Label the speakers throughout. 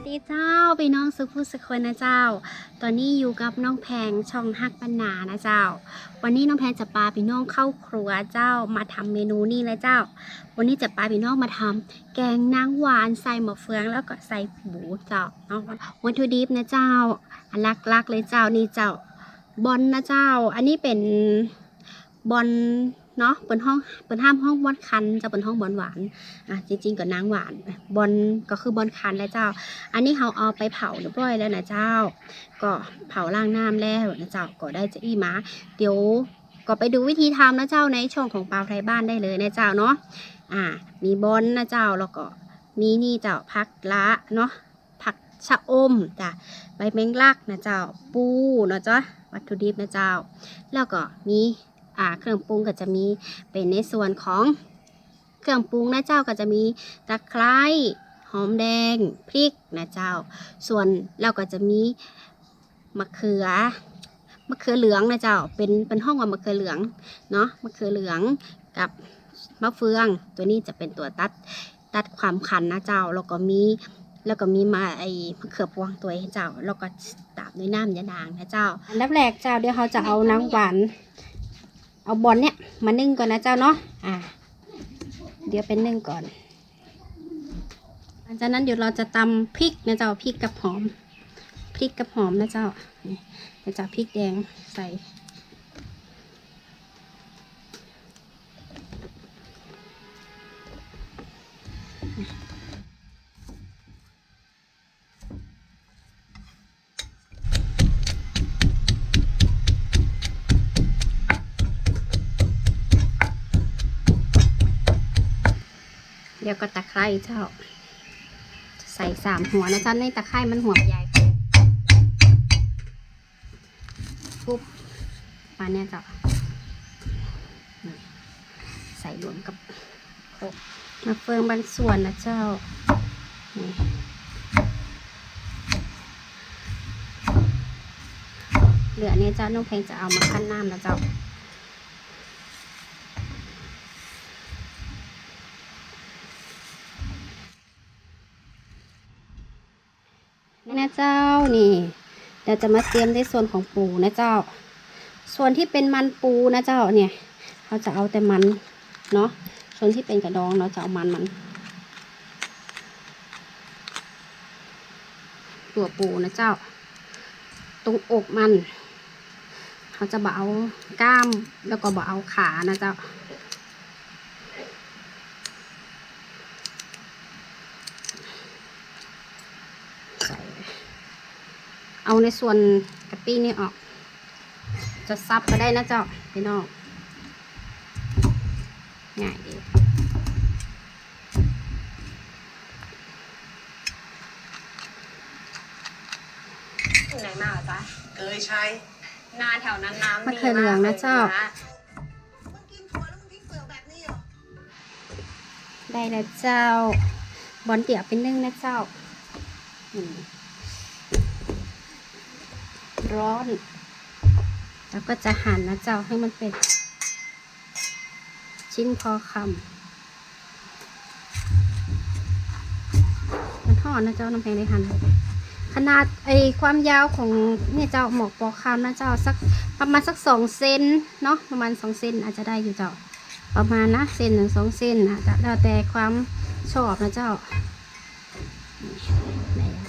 Speaker 1: วัสดีเจ้าพี่น้องสุขุสุขคนนะเจ้า ตอนนี้อยู่กับน้องแพงช่องฮักปันนานะเจ้า วันนี้น้องแพงจะปาพี่น้องเข้าครัวเจ้ามาทำเมนูนี่เลยเจ้า วันนี้จะปาพี่น้องมาทำแกงนางหวานใส่หมะเฟืองแล้วก็ใส่หมูเจ้าเอาวัตถุดิบนะเจ้าอันลักๆเลยเจ้านี่เจ้าบอลนะเจ้า อันนี้เป็นบอล เนาะเปิดห้องเปิดห้ามห้องบอลคันจะเป็นห้องบอลหวานอะจริง ๆก็นางหวานบอลก็คือบอลคันแล้วเจ้า อันนี้เขาเอาไปเผาเรียบร้อยแล้วนะเจ้า ก็เผาล่างน้ำแล้วนะเจ้าก็ได้จะอีมาเดี๋ยวก็ไปดูวิธีทำนะเจ้าในช่องของปาวไทยบ้านได้เลยนะเจ้าเนาะอ่า มีบอลนะเจ้าแล้วก็มีนี่เจ้าผักละเนาะผักชะอมจ้ะใบแมงลักนะเจ้าปูนะจ๊ะวัตถุดิบนะเจ้า แล้วก็มี เครื่องปรุงก็จะมีเป็นในส่วนของเครื่องปรุงนะเจ้าก็จะมีตะไคร้หอมแดงพริกนะเจ้า ส่วนเราก็จะมีมะเขือมะเขือเหลืองนะเจ้าเป็นเป็นห้องว่ามะเขือเหลืองเนาะมะเขือเหลืองกับมะเฟือง ตัวนี้จะเป็นตัวตัดตัดความคันนะเจ้าแล้วก็มีแล้วก็มีมาไอ้มะเขือพวงตัวเจ้า แล้วก็ตามด้วยน้ำยะนางนะเจ้าอันดับแรกเจ้าเดี๋ยวเขาจะเอาน้ำหวาน เอาบอลเนี่ยมานึ่งก่อนนะเจ้าเนาะอ่าเดี๋ยวเป็นนึ่งก่อนหลังจากนั้นเดี๋ยวเราจะตำพริกนะเจ้าพริกกับหอมพริกกับหอมนะเจ้านี่เดี๋ยวจะเอาพริกแดงใส่ เดี๋ยวก็ตะไคร้เจ้า ใส่สามหัวนะเจ้าในตะไคร้มันหัวใหญ่ปุ๊บมาเนี่ยเจ้าใส่รวมกับโครกมาเฟืองบางส่วนนะเจ้าเหลือเนี่ยเจ้าน้องเพลงจะเอามาขั้นน้ำนะเจ้า นะเจ้านี่เดี๋ยวจะมาเตรียมในส่วนของปูนะเจ้า ส่วนที่เป็นมันปูนะเจ้าเนี่ยเขาจะเอาแต่มันเนาะส่วนที่เป็นกระดองเราจะเอามันมันตัวปูนะเจ้า ตรงอกมัน เขาจะบ่เอาก้ามแล้วก็บ่เอาขานะเจ้า เอาในส่วนกะปินี่ออก จะซับก็ได้นะเจ้าพี่น้องง่ายดีไหนมาจ๊ะ
Speaker 2: เคยใช้
Speaker 1: นาแถวนั้นน้ำมะเขือเหลืองนะเจ้า
Speaker 2: มึงกินถั่วแล้วมึงทิ้งเปลือกแบบนี้เหรอ
Speaker 1: ได้แล้วเจ้า บอลเตี๋ยวเป็นนึ่งนะเจ้าอืม ร้อน แล้วก็จะหั่นนะเจ้าให้มันเป็น ชิ้นพอคำมันทอดนะเจ้าน้ำแพงได้หั่นขนาดไอความยาวของเนี่ยเจ้าหมอกปอกคำนะเจ้าสักประมาณสักสองเซนเนาะประมาณสองเซนอาจจะได้อยู่เจ้าประมาณนะเซนหนึ่งสองเซนนะจะแล้วแต่ความชอบนะเจ้าไหนอะ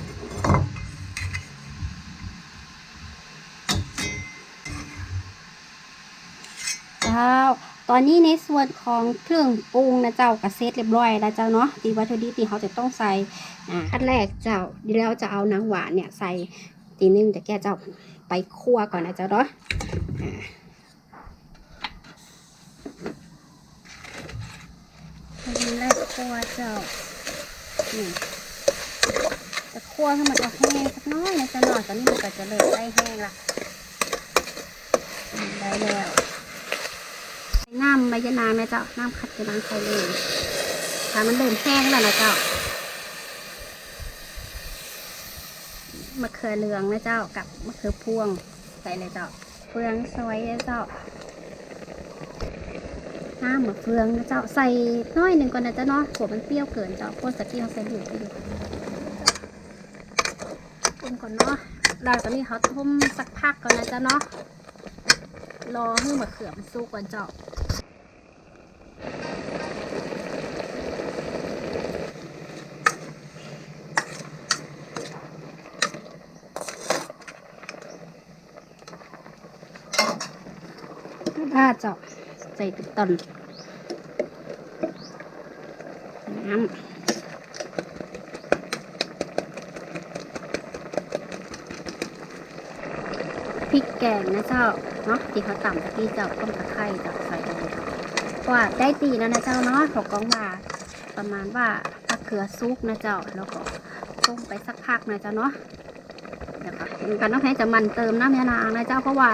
Speaker 1: เจ้า ตอนนี้ในส่วนของเครื่องปรุงนะเจ้ากระเซ็ตเรียบร้อยแล้วเจ้าเนาะตีวัตถุดิบที่เขาจะต้องใส่อ่าขั้นแรกเจ้าเดี๋ยวเราจะเอานางหวานเนี่ยใส่ตีนึงแต่แกเจ้าไปคั่วก่อนนะเจ้าเนาะอ่าอันนี้ไล่คั่วเจ้าจะคั่วให้มันออกแห้งสักน้อยนะจะหน่อยตอนนี้มันก็จะเริ่มได้แห้งละได้แล้ว น้ำใบยะนางนะเจ้า น้ำคัดยะนางใส่เลยถ้ามันเริ่มแห้งแล้วนะเจ้ามะเขือเหลืองนะเจ้ากับมะเขือพวงใส่เลยเจ้า เฟืองซอยนะเจ้าน้ำมะเฟืองนะเจ้าใส่น้อยหนึ่งก่อนนะเจ้าเนาะหัวมันเปรี้ยวเกินเจ้าพวกสกี้เขาใส่หมูไปอยู่อนเนาะหลังจากนี้เขาต้มสักพักก่อนนะเจ๊ะเนาะรอให้มะเขือมันสุกก่อนเจ้า จ้าใส่เป็นตอนน้ำพริกแกงนะเจ้าเนาะที่เขาต่ำตะกี้เจ้าต้มตะไคร้เจ้าใส่ลงไปครับเพราะว่าได้ตีแล้วนะเจ้าเนาะเขากองว่าประมาณว่ามะเขือซุกนะเจ้าแล้วก็ต้มไปสักพักนะเจ้าเนาะเดี๋ยวค่ะกันน้องแพ้จะมันเติมน้ำยานางนะเจ้าเพราะว่า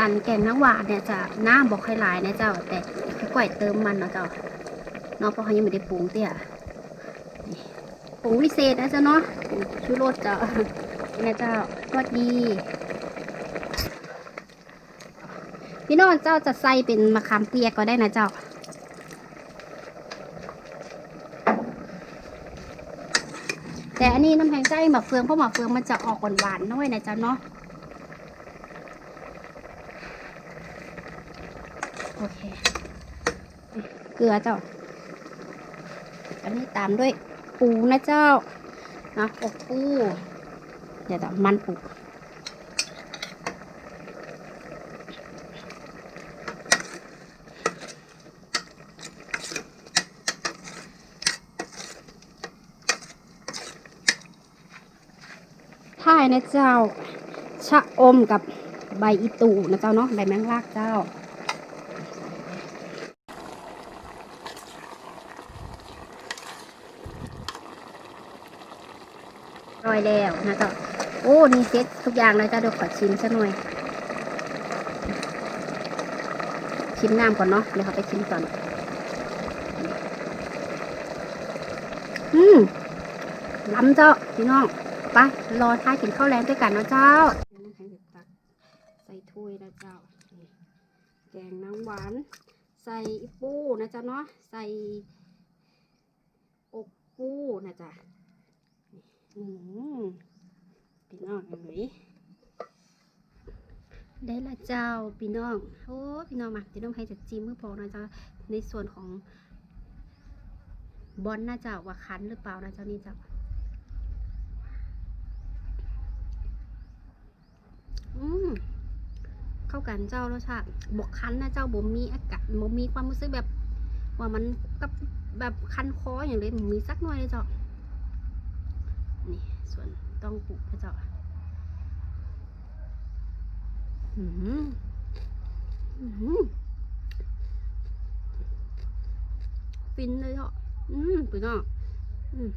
Speaker 1: อันแกงน้ำหวานเนี่ยจะหน้ำบอกค่อยหลายนะเจ้า แต่ค่อยเติมมันเนาะเจ้าเนาะเพราะเขายังไม่ได้ปรุงเตี้ยนี่ปรุงวิเศษนะเจ้าเนาะชูรสเจ้านี่นะเจ้ารสดี พี่น้องเจ้าจะใส่เป็นมะขามเปียกก็ได้นะเจ้าแต่อันนี้น้ำแข็งใจหมักเฟืองเพราะหมักเฟืองมันจะออกหวานๆหน้อยนะเจ้าเนาะ อเค เกลือเจ้า อันนี้ตามด้วยปูนะเจ้านะอกปูเดี๋ยวเดี๋ยวมันปูท้ายนะเจ้า ชะอมกับใบอีตูนะเจ้าเนาะ ใบแมงลากเจ้า รอยแล้วนะเจ้าโอ้นี่เซ็ตทุกอย่างเลยจ้าเดี๋ยวขอชิมซะหน่อย ชิมน้ำก่อนเนาะเดี๋ยวเขาไปชิมก่อน อืมล้ำเจ้าพี่น้องไปรอท้ายกินข้าวแรงด้วยกันนะเจ้าใส่ถ้วยนะเจ้าแกงน้ำหวาน ใส่ปูนะจ๊ะเนาะใส่อกปูนะจ๊ะ พี่น้องเอ๋ยได้ละเจ้าพี่น้องโอ้พี่น้องมาพี่น้องให้จะจิ้มมือพอนะเจ้าในส่วนของบอลน่าจะว่าคันหรือเปล่านะเจ้านี่เจ้าอืมเข้ากันเจ้ารสชาติบกคันนะเจ้าบ่มีอากาศบ่มีความรู้สึกแบบ ว่ามันกับแบบคันคออย่างเลยมีสักหน่อยเลยเจ้า นี่ส่วนต้องปลูกพระเจ้าอืมอืมฟินเลยเจ้าอืมปุ๋ยน้องอืม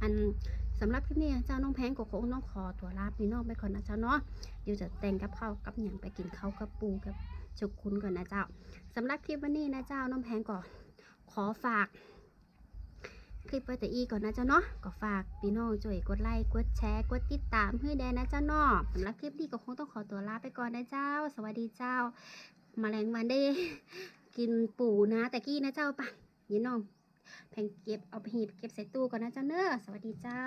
Speaker 1: อันสำหรับคลิปนี้เจ้าน้องแพงก็คงต้องขอตัวลาพี่น้องไปก่อนนะเจ้าเนาะเดี๋ยวจะแต่งกับข้าวกับอย่างไปกินข้าวกับปูกับจุกคุณก่อนนะเจ้าสำหรับคลิปวันนี้นะเจ้าน้องแพงก็ขอฝาก คลิปวัตอีก่อนนะเจ้าเนาะก็ฝากพี่น้องช่วยกดไลค์กดแชร์กดติดตามให้แดนนะเจ้าเนาะสำหรับคลิปนี้ก็คงต้องขอตัวลาไปก่อนนะเจ้า สวัสดีเจ้ามาแรงวันได้ กินปูนะแต่กี้นะเจ้าปะยี่น้องแพงเก็บเอาไปหีบเก็บใส่ตู้ก่อนนะเจ้าเนอะสวัสดีเจ้า